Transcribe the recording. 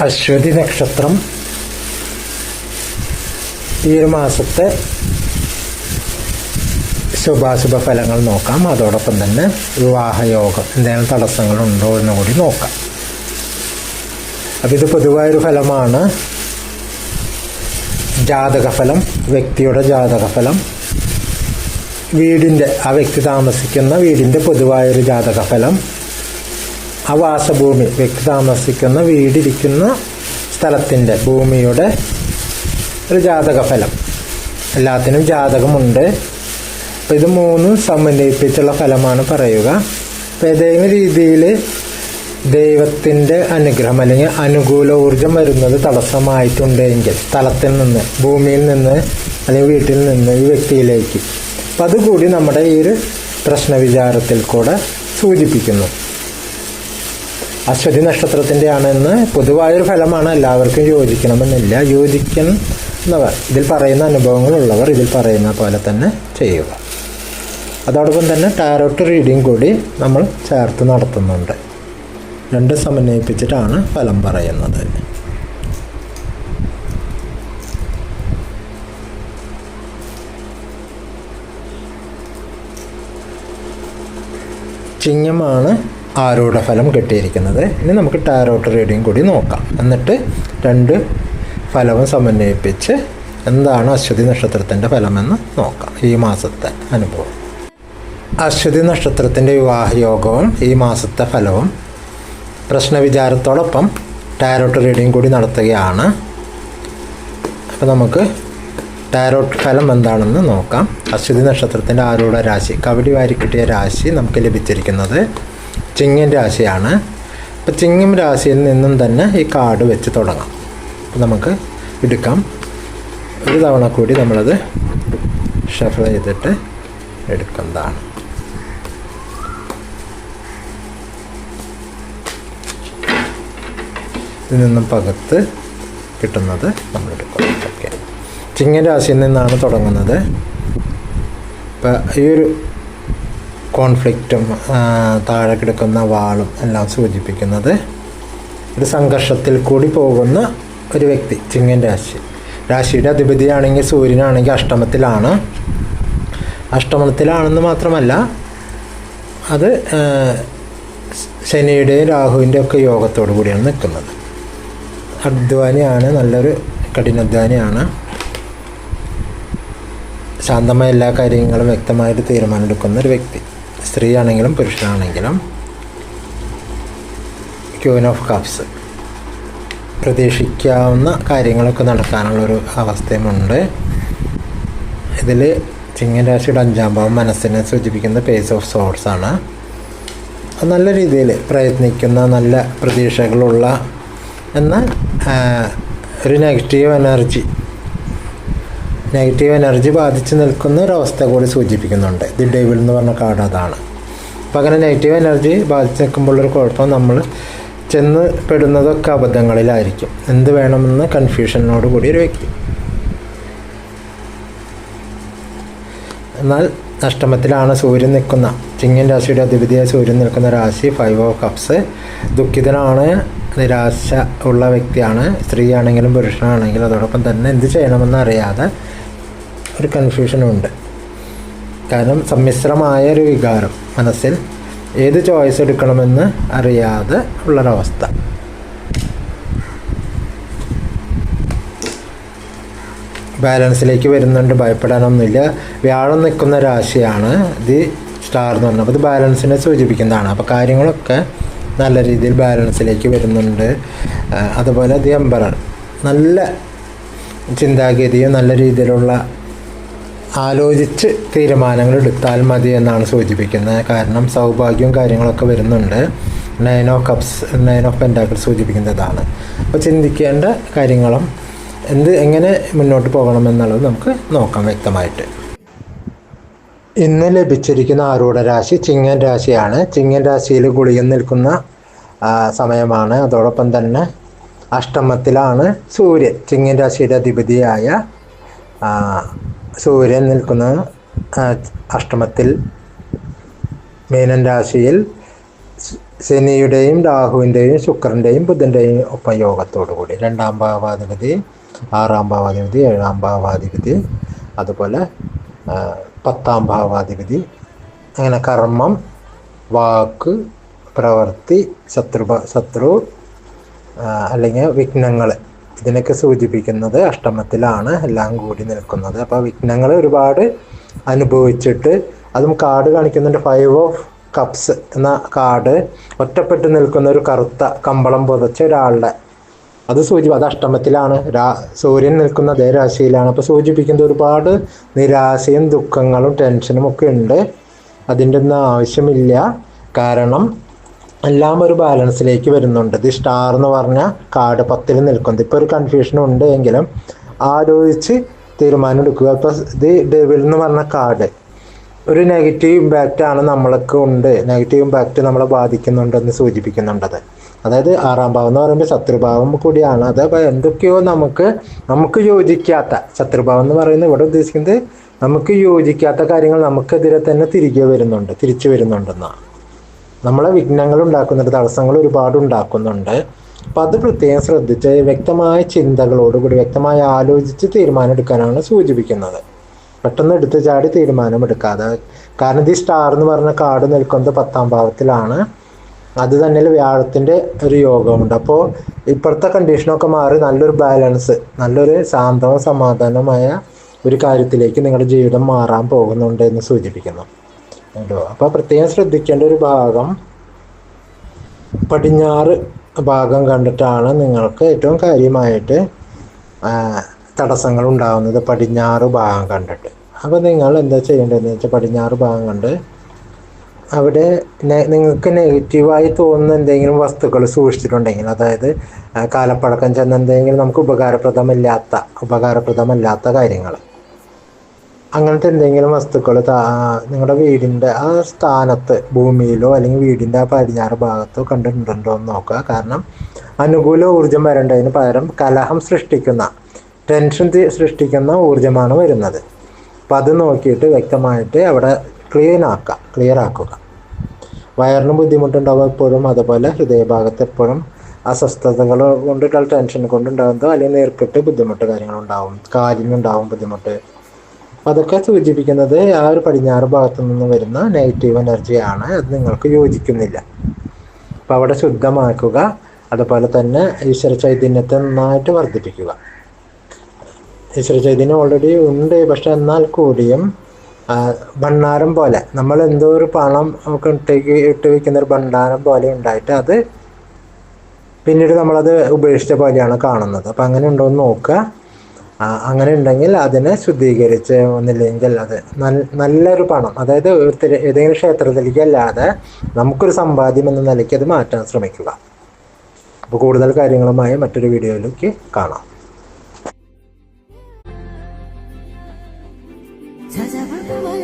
അശ്വതി നക്ഷത്രം ഈ ഒരു മാസത്തെ ശുഭാശുഭ ഫലങ്ങൾ നോക്കാം. അതോടൊപ്പം തന്നെ വിവാഹയോഗം എന്തെങ്കിലും തടസ്സങ്ങളുണ്ടോ എന്ന് കൂടി നോക്കാം. അപ്പം ഇത് പൊതുവായൊരു ഫലമാണ്. ജാതകഫലം വ്യക്തിയുടെ ജാതകഫലം. വീടിന്റെ ആ വ്യക്തി താമസിക്കുന്ന വീടിന്റെ പൊതുവായൊരു ജാതകഫലം. ആ വാസഭൂമി വ്യക്തി താമസിക്കുന്ന വീടിരിക്കുന്ന സ്ഥലത്തിന്റെ ഭൂമിയുടെ ഒരു ജാതക ഫലം. എല്ലാത്തിനും ജാതകമുണ്ട്. അപ്പോൾ ഇത് മൂന്നും സമന്വയിപ്പിച്ചുള്ള ഫലമാണ് പറയുക. അപ്പോൾ ഏതെങ്കിലും രീതിയിൽ ദൈവത്തിന്റെ അനുഗ്രഹം അല്ലെങ്കിൽ അനുകൂല ഊർജം വരുന്നത് തടസ്സമായിട്ടുണ്ടെങ്കിൽ സ്ഥലത്തിൽ നിന്ന് ഭൂമിയിൽ നിന്ന് അല്ലെങ്കിൽ വീട്ടിൽ നിന്ന് ഈ വ്യക്തിയിലേക്ക്. അപ്പം അതുകൂടി നമ്മുടെ ഈ ഒരു പ്രശ്നവിചാരത്തിൽ കൂടെ സൂചിപ്പിക്കുന്നു. അശ്വതി നക്ഷത്രത്തിന്റെ ആണെന്ന് പൊതുവായൊരു ഫലമാണ് എല്ലാവർക്കും യോജിക്കണമെന്നില്ല. യോജിക്കുന്നവർ ഇതിൽ പറയുന്ന അനുഭവങ്ങൾ ഉള്ളവർ ഇതിൽ പറയുന്ന പോലെ തന്നെ ചെയ്യുക. അതോടൊപ്പം തന്നെ ടാരോട്ട് റീഡിംഗ് കൂടി നമ്മൾ ചേർത്ത് നടത്തുന്നുണ്ട്. രണ്ട് സമന്വയിപ്പിച്ചിട്ടാണ് ഫലം പറയുന്നത്. ചിങ്ങമാണ് ആരൂഢ ഫലം കിട്ടിയിരിക്കുന്നത്? ഇനി നമുക്ക് ടാരോട്ട് റീഡിങ് കൂടി നോക്കാം. എന്നിട്ട് രണ്ട് ഫലവും സമന്വയിപ്പിച്ച് എന്താണ് അശ്വതി നക്ഷത്രത്തിന്റെ ഫലമെന്ന് നോക്കാം. ഈ മാസത്തെ അനുഭവം. അശ്വതി നക്ഷത്രത്തിന്റെ വിവാഹയോഗവും ഈ മാസത്തെ ഫലവും പ്രശ്നവിചാരത്തോടൊപ്പം ടാരോട്ട് റീഡിങ് കൂടി നടത്തുകയാണ്. അപ്പോൾ നമുക്ക് ടാരോട്ട് ഫലം എന്താണെന്ന് നോക്കാം. അശ്വതി നക്ഷത്രത്തിന്റെ ആരൂഢ രാശി കവടി വാരി കിട്ടിയ രാശി നമുക്ക് ലഭിച്ചിരിക്കുന്നത് ചിങ്ങൻ രാശിയാണ്. അപ്പോൾ ചിങ്ങം രാശിയിൽ നിന്നും തന്നെ ഈ കാർഡ് വെച്ച് തുടങ്ങാം. അപ്പോൾ നമുക്ക് എടുക്കാം. ഒരു തവണ കൂടി നമ്മളത് ഷഫിൾ ചെയ്തിട്ട് എടുക്കുന്നതാണ്. ഇതിൽ നിന്നും പകത്ത് കിട്ടുന്നത് നമ്മൾ എടുക്കും. ഓക്കെ. ചിങ്ങൻ രാശിയിൽ നിന്നാണ് തുടങ്ങുന്നത്. ഇപ്പം ഈ ഒരു കോൺഫ്ലിക്റ്റും താഴെ കിടക്കുന്ന വാളും എല്ലാം സൂചിപ്പിക്കുന്നത് ഒരു സംഘർഷത്തിൽ കൂടി പോകുന്ന ഒരു വ്യക്തി ചിങ്ങൻ രാശി. രാശിയുടെ അധിപതിയാണെങ്കിൽ സൂര്യനാണെങ്കിൽ അഷ്ടമത്തിലാണ്. അഷ്ടമത്തിലാണെന്ന് മാത്രമല്ല അത് ശനിയുടെയും രാഹുവിന്റെ ഒക്കെ യോഗത്തോടു കൂടിയാണ് നിൽക്കുന്നത്. അധ്വാനിയാണ് നല്ലൊരു കഠിനാധ്വാനിയാണ്. ശാന്തമായ എല്ലാ കാര്യങ്ങളും വ്യക്തമായിട്ട് തീരുമാനമെടുക്കുന്ന ഒരു വ്യക്തി. സ്ത്രീ ആണെങ്കിലും പുരുഷനാണെങ്കിലും ക്യൂൻ ഓഫ് കപ്സ് പ്രതീക്ഷിക്കാവുന്ന കാര്യങ്ങളൊക്കെ നടക്കാനുള്ളൊരു അവസ്ഥയുമുണ്ട്. ഇതിൽ ചിങ്ങൻ രാശിയുടെ അഞ്ചാം ഭാവം മനസ്സിനെ സൂചിപ്പിക്കുന്ന പേസ് ഓഫ് സോഴ്സ് ആണ്. നല്ല രീതിയിൽ പ്രയത്നിക്കുന്ന നല്ല പ്രതീക്ഷകളുള്ള എന്നാൽ ഒരു നെഗറ്റീവ് എനർജി നെഗറ്റീവ് എനർജി ബാധിച്ച് നിൽക്കുന്ന ഒരവസ്ഥ കൂടി സൂചിപ്പിക്കുന്നുണ്ട്. ദി ഡേവിൾ എന്ന് പറഞ്ഞ കാർഡ് അതാണ്. അപ്പം അങ്ങനെ നെഗറ്റീവ് എനർജി ബാധിച്ച് നിൽക്കുമ്പോഴൊരു കുഴപ്പം നമ്മൾ ചെന്ന് പെടുന്നതൊക്കെ അബദ്ധങ്ങളിലായിരിക്കും. എന്ത് വേണമെന്ന് കൺഫ്യൂഷനോട് കൂടി ഒരു വ്യക്തി. എന്നാൽ അഷ്ടമത്തിലാണ് സൂര്യൻ നിൽക്കുന്ന. ചിങ്ങൻ രാശിയുടെ അധിപതിയായ സൂര്യൻ നിൽക്കുന്ന രാശി ഫൈവ് ഓഫ് കപ്സ് ദുഃഖിതനാണ് നിരാശ ഉള്ള വ്യക്തിയാണ്. സ്ത്രീയാണെങ്കിലും പുരുഷനാണെങ്കിലും അതോടൊപ്പം തന്നെ എന്ത് ചെയ്യണമെന്ന് അറിയാതെ ഒരു കൺഫ്യൂഷനുണ്ട് കാരണം സമ്മിശ്രമായ ഒരു വികാരം മനസ്സിൽ ഏത് ചോയ്സ് എടുക്കണമെന്ന് അറിയാതെ ഉള്ളൊരവസ്ഥ. ബാലൻസിലേക്ക് വരുന്നുണ്ട് ഭയപ്പെടാനൊന്നുമില്ല. വ്യാഴം നിൽക്കുന്ന രാശിയാണ് ഇത് സ്റ്റാർ എന്ന് പറഞ്ഞത്. അപ്പോൾ ഇത് ബാലൻസിനെ സൂചിപ്പിക്കുന്നതാണ്. അപ്പോൾ കാര്യങ്ങളൊക്കെ നല്ല രീതിയിൽ ബാലൻസിലേക്ക് വരുന്നുണ്ട്. അതുപോലെ ദി എംബറാണ്. നല്ല ചിന്താഗതിയും നല്ല രീതിയിലുള്ള ആലോചിച്ച് തീരുമാനങ്ങൾ എടുത്താൽ മതി എന്നാണ് സൂചിപ്പിക്കുന്നത്. കാരണം സൗഭാഗ്യവും കാര്യങ്ങളൊക്കെ വരുന്നുണ്ട്. Nine of cups nine of pentacle സൂചിപ്പിക്കുന്നതാണ്. അപ്പോൾ ചിന്തിക്കേണ്ട കാര്യങ്ങളും എന്ത് എങ്ങനെ മുന്നോട്ട് പോകണം പോകണമെന്നുള്ളത് നമുക്ക് നോക്കാം വ്യക്തമായിട്ട്. ഇന്ന് ലഭിച്ചിരിക്കുന്ന ആരൂഢ രാശി ചിങ്ങൻ രാശിയാണ്. ചിങ്ങൻ രാശിയിൽ ഗുളികൻ നിൽക്കുന്ന സമയമാണ്. അതോടൊപ്പം തന്നെ അഷ്ടമത്തിലാണ് സൂര്യൻ. ചിങ്ങൻ രാശിയുടെ അധിപതിയായ സൂര്യൻ നിൽക്കുന്ന അഷ്ടമത്തിൽ മീനൻ രാശിയിൽ ശനിയുടെയും രാഹുവിന്റെയും ശുക്രന്റെയും ബുധന്റെയും ഒപ്പം യോഗത്തോടു കൂടി. രണ്ടാം ഭാവാധിപതി ആറാം ഭാവാധിപതി ഏഴാം ഭാവാധിപതി അതുപോലെ പത്താം ഭാവാധിപതി. അങ്ങനെ കർമ്മം വാക്ക് പ്രവൃത്തി ശത്രു ശത്രു അല്ലെങ്കിൽ വിഘ്നങ്ങൾ ഇതിനൊക്കെ സൂചിപ്പിക്കുന്നത് അഷ്ടമത്തിലാണ് എല്ലാം കൂടി നിൽക്കുന്നത്. അപ്പോൾ വിഘ്നങ്ങൾ ഒരുപാട് അനുഭവിച്ചിട്ട് അതും കാർഡ് കാണിക്കുന്നുണ്ട്. ഫൈവ് ഓഫ് കപ്സ് എന്ന കാർഡ് ഒറ്റപ്പെട്ട് നിൽക്കുന്ന ഒരു കറുത്ത കമ്പളം പുതച്ച ഒരാളുടെ അത് സൂചി അത് അഷ്ടമത്തിലാണ്. രാ സൂര്യൻ നിൽക്കുന്ന അതേ രാശിയിലാണ്. അപ്പോൾ സൂചിപ്പിക്കുന്നത് ഒരുപാട് നിരാശയും ദുഃഖങ്ങളും ടെൻഷനും ഒക്കെ ഉണ്ട്. അതിന്റെ ഒന്നും ആവശ്യമില്ല. കാരണം എല്ലാം ഒരു ബാലൻസിലേക്ക് വരുന്നുണ്ട്. ഇത് സ്റ്റാർ എന്ന് പറഞ്ഞ കാർഡ് പത്തിൽ നിൽക്കുന്നത് ഇപ്പോൾ ഒരു കൺഫ്യൂഷൻ ഉണ്ട് എങ്കിലും ആലോചിച്ച് തീരുമാനം എടുക്കുക ഇപ്പോൾ ഇത് ഡെവിൽ എന്ന് പറഞ്ഞ കാർഡ് ഒരു നെഗറ്റീവ് ഇമ്പാക്റ്റ് ആണ് നമ്മൾക്ക് ഉണ്ട്. നെഗറ്റീവ് ഇമ്പാക്റ്റ് നമ്മളെ ബാധിക്കുന്നുണ്ടെന്ന് സൂചിപ്പിക്കുന്നുണ്ടത് അതായത് ആറാം ഭാവം എന്ന് പറയുമ്പോൾ ശത്രുഭാവം കൂടിയാണ്. അത് എന്തൊക്കെയോ നമുക്ക് നമുക്ക് യോജിക്കാത്ത ശത്രുഭാവം എന്ന് പറയുന്നത് ഇവിടെ ഉദ്ദേശിക്കുന്നത് നമുക്ക് യോജിക്കാത്ത കാര്യങ്ങൾ നമുക്കെതിരെ തന്നെ തിരികെ വരുന്നുണ്ട് തിരിച്ചു വരുന്നുണ്ടെന്നാണ്. നമ്മളെ വിഘ്നങ്ങൾ ഉണ്ടാക്കുന്നുണ്ട് തടസ്സങ്ങൾ ഒരുപാട് ഉണ്ടാക്കുന്നുണ്ട് അപ്പം അത് പ്രത്യേകം ശ്രദ്ധിച്ച് വ്യക്തമായ ചിന്തകളോടുകൂടി വ്യക്തമായി ആലോചിച്ച് തീരുമാനം എടുക്കാനാണ് സൂചിപ്പിക്കുന്നത്. പെട്ടെന്ന് എടുത്ത് ചാടി തീരുമാനം എടുക്കാതെ കാരണം ഇത് സ്റ്റാർ എന്ന് പറഞ്ഞ കാർഡ് നിൽക്കുന്നത് പത്താം ഭാവത്തിലാണ്. അത് തന്നെ വ്യാഴത്തിന്റെ ഒരു യോഗമുണ്ട്. അപ്പോൾ ഇപ്പോഴത്തെ കണ്ടീഷനൊക്കെ മാറി നല്ലൊരു ബാലൻസ് നല്ലൊരു ശാന്തവും സമാധാനമായ ഒരു കാര്യത്തിലേക്ക് നിങ്ങളുടെ ജീവിതം മാറാൻ പോകുന്നുണ്ട് എന്ന് സൂചിപ്പിക്കുന്നു. കേട്ടോ അപ്പോൾ പ്രത്യേകം ശ്രദ്ധിക്കേണ്ട ഒരു ഭാഗം പടിഞ്ഞാറ് ഭാഗം കണ്ടിട്ടാണ് നിങ്ങൾക്ക് ഏറ്റവും കാര്യമായിട്ട് തടസ്സങ്ങൾ ഉണ്ടാകുന്നത് പടിഞ്ഞാറ് ഭാഗം കണ്ടിട്ട്. അപ്പോൾ നിങ്ങൾ എന്താ ചെയ്യേണ്ടതെന്ന് വെച്ചാൽ പടിഞ്ഞാറ് ഭാഗം കണ്ട് അവിടെ നിങ്ങൾക്ക് നെഗറ്റീവായി തോന്നുന്ന എന്തെങ്കിലും വസ്തുക്കൾ സൂക്ഷിച്ചിട്ടുണ്ടെങ്കിൽ അതായത് കാലപ്പഴക്കം ചെന്ന എന്തെങ്കിലും നമുക്ക് ഉപകാരപ്രദമല്ലാത്ത ഉപകാരപ്രദമല്ലാത്ത കാര്യങ്ങൾ. അങ്ങനത്തെ എന്തെങ്കിലും വസ്തുക്കൾ നിങ്ങളുടെ വീടിന്റെ ആ സ്ഥാനത്ത് ഭൂമിയിലോ അല്ലെങ്കിൽ വീടിന്റെ ആ പടിഞ്ഞാറ് ഭാഗത്തോ കണ്ടിട്ടുണ്ടോ എന്ന് നോക്കുക. കാരണം അനുകൂല ഊർജം വരേണ്ടതിന് പകരം കലഹം സൃഷ്ടിക്കുന്ന ടെൻഷൻ സൃഷ്ടിക്കുന്ന ഊർജമാണ് വരുന്നത്. അപ്പം അത് നോക്കിയിട്ട് വ്യക്തമായിട്ട് അവിടെ ക്ലീൻ ആക്കുക ക്ലിയർ ആക്കുക. വയറിന് ബുദ്ധിമുട്ടുണ്ടാവുക എപ്പോഴും അതുപോലെ ഹൃദയഭാഗത്ത് എപ്പോഴും അസ്വസ്ഥതകൾ കൊണ്ടിട്ടുള്ള ടെൻഷൻ കൊണ്ടുണ്ടാകുന്നതോ അല്ലെങ്കിൽ നേർക്കിട്ട് ബുദ്ധിമുട്ട് കാര്യങ്ങളുണ്ടാവും കാലിനുണ്ടാവും ബുദ്ധിമുട്ട്. അതൊക്കെ സൂചിപ്പിക്കുന്നത് ആ ഒരു പടിഞ്ഞാറ് ഭാഗത്തു നിന്ന് വരുന്ന നെഗറ്റീവ് എനർജിയാണ്. അത് നിങ്ങൾക്ക് യോജിക്കുന്നില്ല. അപ്പം അവിടെ ശുദ്ധമാക്കുക അതുപോലെ തന്നെ ഈശ്വര ചൈതന്യത്തെ നന്നായിട്ട് വർദ്ധിപ്പിക്കുക. ഈശ്വര ചൈതന്യം ഓൾറെഡി ഉണ്ട് പക്ഷെ എന്നാൽ കൂടിയും ഭണ്ണാരം പോലെ നമ്മൾ എന്തോ ഒരു പണം ഒക്കെ ഇട്ടേക്ക് ഇട്ട് വെക്കുന്ന ഒരു ഭണ്ഡാരം പോലെ ഉണ്ടായിട്ട് അത് പിന്നീട് നമ്മളത് ഉപേക്ഷിച്ച പോലെയാണ് കാണുന്നത്. അപ്പം അങ്ങനെ ഉണ്ടോ എന്ന് നോക്കുക. അങ്ങനെ ഉണ്ടെങ്കിൽ അതിനെ ശുദ്ധീകരിച്ച് ഒന്നില്ലെങ്കിൽ അത് നല്ലൊരു പണം അതായത് ഏതെങ്കിലും ക്ഷേത്രത്തിലേക്ക് അല്ലാതെ നമുക്കൊരു സമ്പാദ്യം എന്ന നിലയ്ക്ക് അത് മാറ്റാൻ ശ്രമിക്കുക അപ്പോൾ കൂടുതൽ കാര്യങ്ങളുമായി മറ്റൊരു വീഡിയോയിലേക്ക് കാണാം ഭഗവാൻ